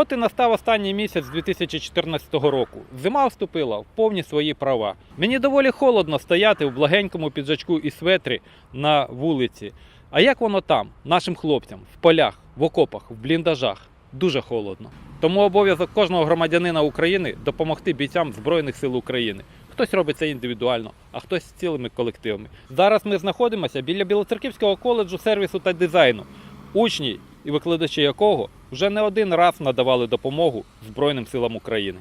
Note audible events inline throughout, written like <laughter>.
От і настав останній місяць 2014 року. Зима вступила в повні свої права. Мені доволі холодно стояти в благенькому піджачку і светрі на вулиці. А як воно там, нашим хлопцям, в полях, в окопах, в бліндажах? Дуже холодно. Тому обов'язок кожного громадянина України допомогти бійцям Збройних сил України. Хтось робить це індивідуально, а хтось з цілими колективами. Зараз ми знаходимося біля Білоцерківського коледжу сервісу та дизайну, учні і викладачі якого вже не один раз надавали допомогу Збройним силам України.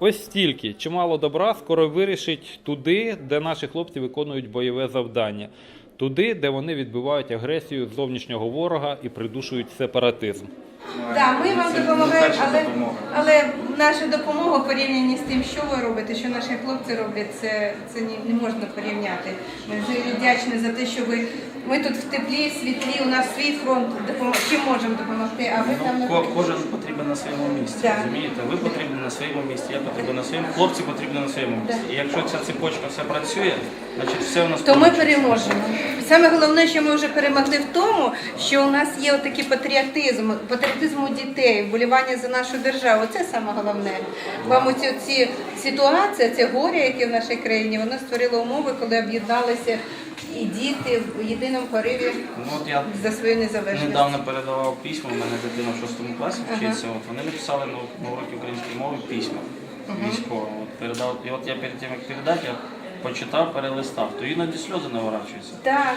Ось стільки чимало добра скоро вирішить туди, де наші хлопці виконують бойове завдання, туди, де вони відбивають агресію зовнішнього ворога і придушують сепаратизм. Так, ми вам допомагаємо, але, але наша допомога в порівнянні з тим, що ви робите, що наші хлопці роблять, це, це не, не можна порівняти. Ми дуже вдячні за те, що ви ми тут в теплі, світлі, у нас свій фронт, чим можемо допомогти, а ви там Ну, на ко- кожен потрібен на своєму місці. Да. Розумієте? Ви потрібні на своєму місці, я потрібен на своєму, хлопці потрібні на своєму місці. І якщо ця цепочка все працює, значить все у нас то ми переможемо. Саме головне, що ми вже перемогли в тому, що у нас є отакий патріотизм, патріотизм у дітей, вболівання за нашу державу. Це саме головне. Вам оці ці ситуація, це горе, яке в нашій країні, воно створило умови, коли об'єдналися і діти в єдиному пориві Ну, от я за свою незалежність. недавно передавав письма, у мене дитина в шостому класі вчиться. От вони написали на, на уроки української мови письма військовим. От передав, і от я перед тим як передати, я почитав, перелистав, то іноді сльози наворачуються. Так,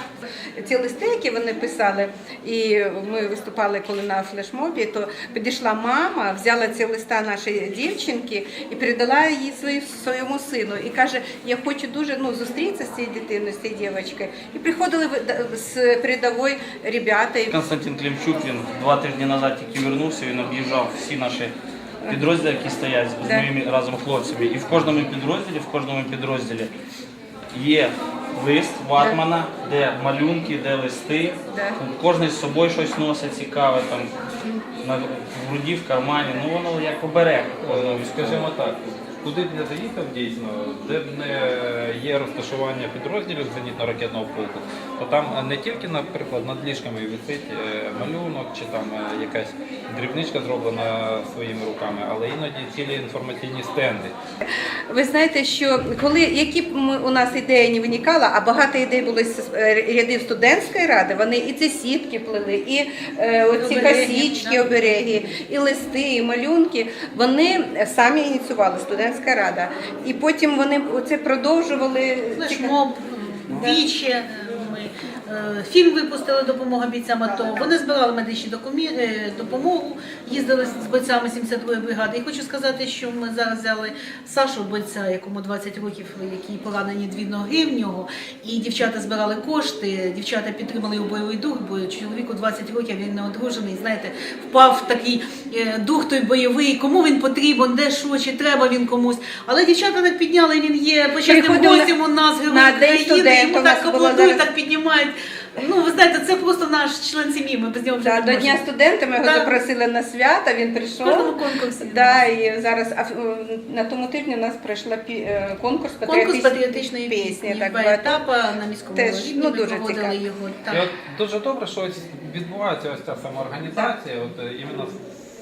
ці листи, які вони писали, і ми виступали коли на флешмобі, то підійшла мама, взяла ці листа нашої дівчинки і передала її свої- своєму сину. І каже, я хочу дуже ну, зустрітися з цією дитиною, з цією дівчинкою. І приходили з передової ребята. Константин Клімчук, він два-три дні назад тільки вернувся, він об'їжджав всі наші підрозділи, які стоять з моїми разом хлопцями. І в кожному підрозділі, в кожному підрозділі є лист ватмана, де малюнки, де листи. Кожен з собою щось носить цікаве, там на в груді, в кармані. Ну воно як оберег Е. Скажімо так, куди б не заїхав дійсно, де б не є розташування підрозділів зенітно-ракетного полку, то там не тільки, наприклад, над ліжками висить е, малюнок чи там е, якась дрібничка зроблена своїми руками, але іноді цілі інформаційні стенди. Ви знаєте, що коли які б ми, у нас ідея не виникала, а багато ідей було з е, рядів студентської ради, вони і ці сітки плели, і е, оці Обереги, косічки, да. обереги, і листи, і малюнки. Вони самі ініціювали студентська рада. І потім вони це продовжували. Флешмоб, віче. Е, фільм випустили допомога бійцям АТО. Вони збирали медичні докумі- е, допомогу, їздили з бойцями 72-ї бригади. І хочу сказати, що ми зараз взяли Сашу, бойця, якому 20 років, який поранені дві ноги в нього. І дівчата збирали кошти. Дівчата підтримали його бойовий дух, бо чоловіку 20 років він не одружений. Знаєте, впав в такий е, дух той бойовий. Кому він потрібен, де що, чи треба він комусь. Але дівчата так підняли. Він є почесним гостем у нас День України. Йому так аплодують, так піднімають. Ну, ви знаєте, це просто наш член сім'ї. Ми без нього вже Да, не до можемо. Дня студента ми його Так. запросили на свято, він В прийшов. кожному конкурсі. Да, і зараз а, на тому тижні у нас пройшла пі- е, конкурс Конкурс патріотичної пісні. Так, Два багато. етапи на міському Теж, рівні ну, ми дуже проводили цікаво. його. Так. І от дуже добре, що ось відбувається ось ця самоорганізація, от е, іменно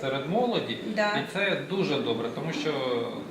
серед молоді, Да. і це дуже добре, тому що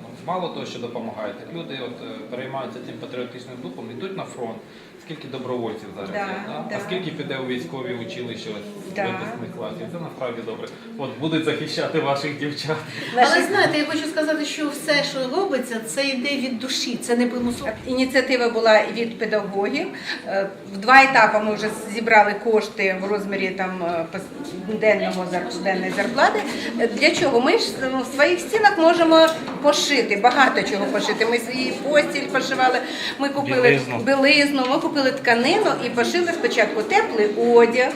ну, мало того, що допомагаєте. Люди от е, переймаються цим патріотичним духом, йдуть на фронт. Скільки добровольців зараз Да, є, да? да. а скільки піде у військові училища Да. випускних класів? Це насправді добре. От будуть захищати ваших дівчат. Але знаєте, я хочу сказати, що все, що робиться, це йде від душі, це не примусово. Ініціатива була від педагогів. Е, В два етапи ми вже зібрали кошти в розмірі там е, пос- денного зар- денної зарплати. Е, Для чого? Ми ж ну, в своїх стінах можемо пошити, багато чого пошити. Ми свій постіль пошивали, ми купили Білизну. білизну, ми купили тканину і пошили спочатку теплий одяг.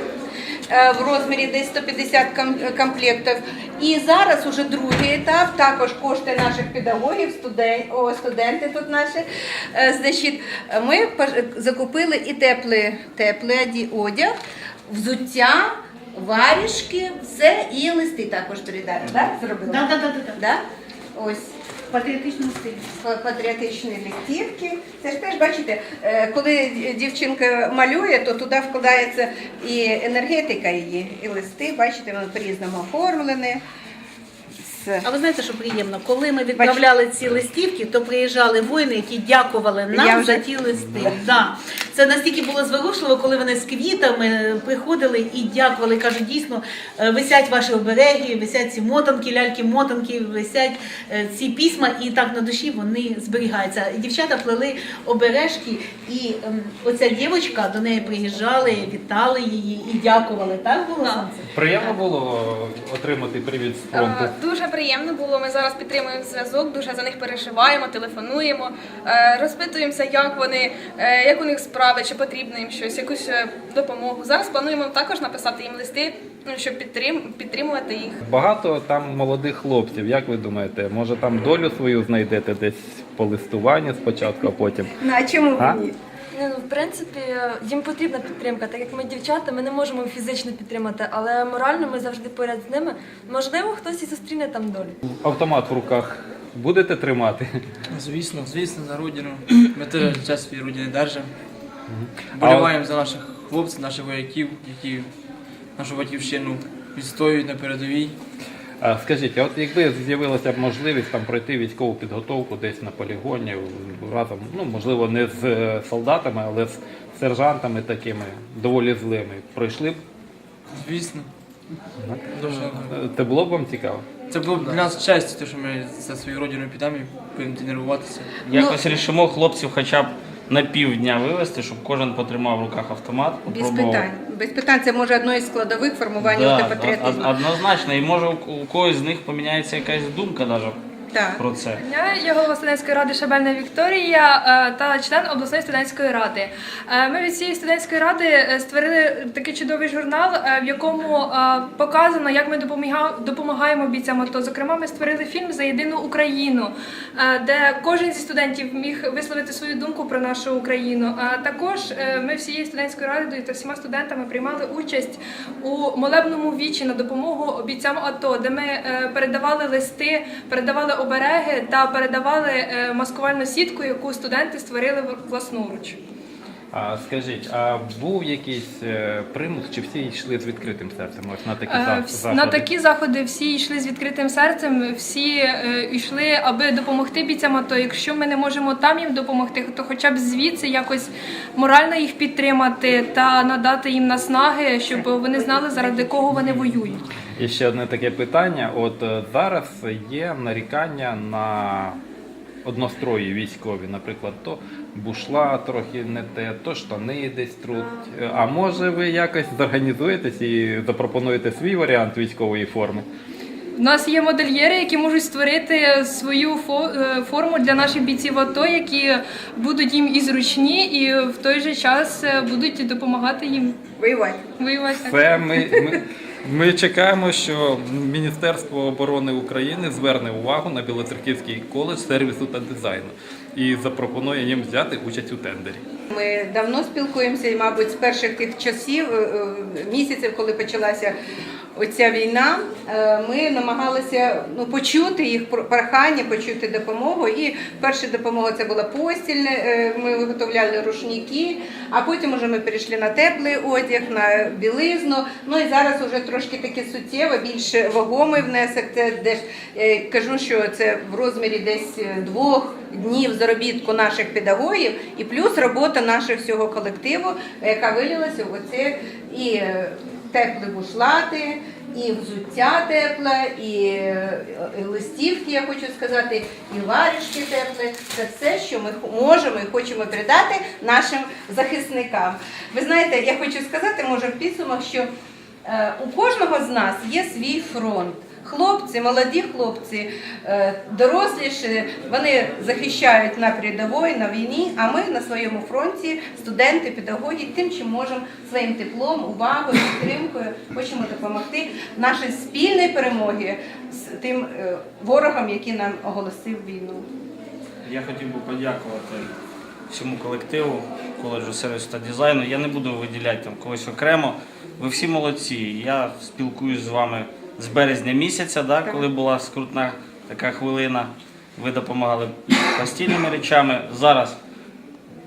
е, В розмірі десь 150 комплектів. І зараз уже другий етап, також кошти наших педагогів, студен... О, студенти тут наші. Е, Значить, ми закупили і теплий, теплий одяг, взуття, варішки, все, і листи також передали. Да? Зробили? Да, да, да, да, да. Ось В патріотичному патріотичні листівки. Це ж теж бачите, е, коли дівчинка малює, то туди вкладається і енергетика її, і листи, бачите, воно по-різному оформлене. А ви знаєте, що приємно? Коли ми відправляли ці листівки, то приїжджали воїни, які дякували нам Я вже- за ті листи. <laughs> Да. Це настільки було зворушливо, коли вони з квітами приходили і дякували. Кажуть, дійсно, е, висять ваші обереги, висять ці мотанки, ляльки-мотанки, висять е, ці письма, і так на душі вони зберігаються. Дівчата плели обережки, і ем, оця дівчинка до неї приїжджали, вітали її і дякували. Так було? Приємно було отримати привіт з фронту. Дуже приємно було. Ми зараз підтримуємо зв'язок, дуже за них переживаємо, телефонуємо, е, розпитуємося, як вони, як у них справи, чи потрібно їм щось, якусь е, допомогу. Зараз плануємо також написати їм листи, ну, щоб підтрим, підтримувати їх. Багато там молодих хлопців. Як ви думаєте, може там долю свою знайдете десь по листуванню спочатку, а потім? <laughs> Ну, а чому А? ні? Ні, ну, в принципі, їм потрібна підтримка, так як ми дівчата, ми не можемо фізично підтримати, але морально ми завжди поряд з ними. Можливо, хтось і зустріне там долю. Автомат в руках будете тримати? Звісно, звісно, за родину. <clears throat> Ми теж час свій родини держимо. Боліваємо за наших хлопців, наших вояків, які нашу батьківщину відстоюють на передовій. А скажіть, а от якби з'явилася б можливість там пройти військову підготовку десь на полігоні разом, ну можливо, не з е, солдатами, але з сержантами такими доволі злими, пройшли б? Звісно. Дуже. Це було б вам цікаво? Це було б для нас честь, те, що ми за свою родину підемо і будемо тренуватися. Якось рішимо хлопців хоча б на півдня вивезти, щоб кожен потримав в руках автомат, Без попробував. питань. Без питань це може одно із складових формування Да, патріотизму. од- однозначно, і може у у когось з них поміняється якась думка навіть Так. про це. Я є голова студентської ради Шабельна Вікторія е, та член обласної студентської ради. Е, Ми від цієї студентської ради е, створили такий чудовий журнал, е, в якому е, показано, як ми допоміга- допомагаємо бійцям АТО. Зокрема, ми створили фільм за єдину Україну, е, де кожен зі студентів міг висловити свою думку про нашу Україну. А також е, ми всією студентською радою та всіма студентами приймали участь у молебному вічі на допомогу бійцям АТО, де ми е, передавали листи, передавали обереги та передавали е, маскувальну сітку, яку студенти створили в- власноруч. А скажіть, а був якийсь е, примус, чи всі йшли з відкритим серцем ось на такі Е, за- заходи? На такі заходи всі йшли з відкритим серцем, всі йшли, аби допомогти бійцям АТО. Якщо ми не можемо там їм допомогти, то хоча б звідси якось морально їх підтримати та надати їм наснаги, щоб вони знали, заради кого вони воюють. І ще одне таке питання. От е, зараз є нарікання на однострої військові, наприклад, то бушла трохи не те, то штани десь труть. Е, А може ви якось зорганізуєтесь і запропонуєте свій варіант військової форми? У нас є модельєри, які можуть створити свою фо- е, форму для наших бійців АТО, які будуть їм і зручні, і в той же час будуть допомагати їм Воювати. воювати. Це ми, ми, ми чекаємо, що Міністерство оборони України зверне увагу на Білоцерківський коледж сервісу та дизайну і запропонує їм взяти участь у тендері. Ми давно спілкуємося, і, мабуть, з перших тих часів, е, е, місяців, коли почалася оця війна, е, ми намагалися ну, почути їх про- прохання, почути допомогу. І перша допомога це була постільне, е, ми виготовляли рушники, а потім уже ми перейшли на теплий одяг, на білизну. Ну і зараз вже трошки таке суттєво, більш вагомий внесок. Це десь е, кажу, що це в розмірі десь двох днів заробітку наших педагогів і плюс робота нашого всього колективу, яка вилилася в оце і е, теплі бушлати, і взуття тепле, і е, листівки, я хочу сказати, і варішки теплі. Це все, що ми можемо і хочемо передати нашим захисникам. Ви знаєте, я хочу сказати, може, в підсумок, що е, у кожного з нас є свій фронт. Хлопці, молоді хлопці, е, доросліші, вони захищають на передовій, на війні, а ми на своєму фронті, студенти, педагоги, тим, чим можемо своїм теплом, увагою, підтримкою, хочемо допомогти нашій спільній перемогі з тим е, ворогом, який нам оголосив війну. Я хотів би подякувати всьому колективу, коледжу сервісу та дизайну. Я не буду виділяти там когось окремо. Ви всі молодці. Я спілкуюсь з вами з березня місяця, да, коли була скрутна така хвилина. Ви допомагали постільними речами. Зараз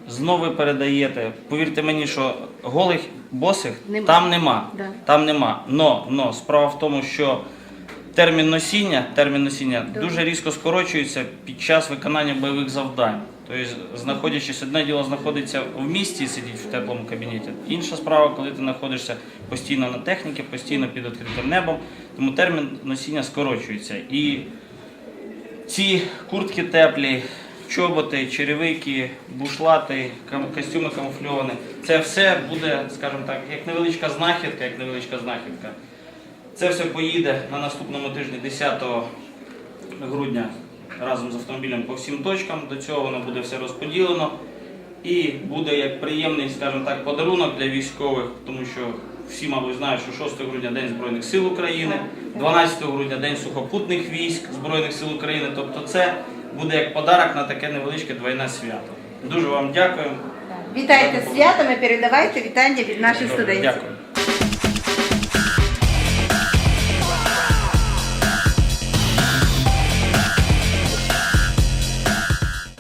знову передаєте. Повірте мені, що голих босих Нема. там нема. Да. Там нема. Но, но справа в тому, що термін носіння, термін носіння дуже різко скорочується під час виконання бойових завдань. Тобто, знаходячись, одне діло знаходиться в місті, сидіти в теплому кабінеті. Інша справа, коли ти знаходишся постійно на техніці, постійно під відкритим небом, тому термін носіння скорочується. І ці куртки теплі, чоботи, черевики, бушлати, костюми камуфльовані, це все буде, скажімо так, як невеличка знахідка, як невеличка знахідка. Це все поїде на наступному тижні 10 грудня разом з автомобілем по всім точкам. До цього воно буде все розподілено. І буде як приємний, скажімо так, подарунок для військових, тому що всі, мабуть, знають, що 6 грудня День Збройних сил України, 12 грудня День сухопутних військ Збройних сил України. Тобто це буде як подарок на таке невеличке двойне свято. Дуже вам дякую. Вітайте з святами, передавайте вітання від наших студентів. Дякую.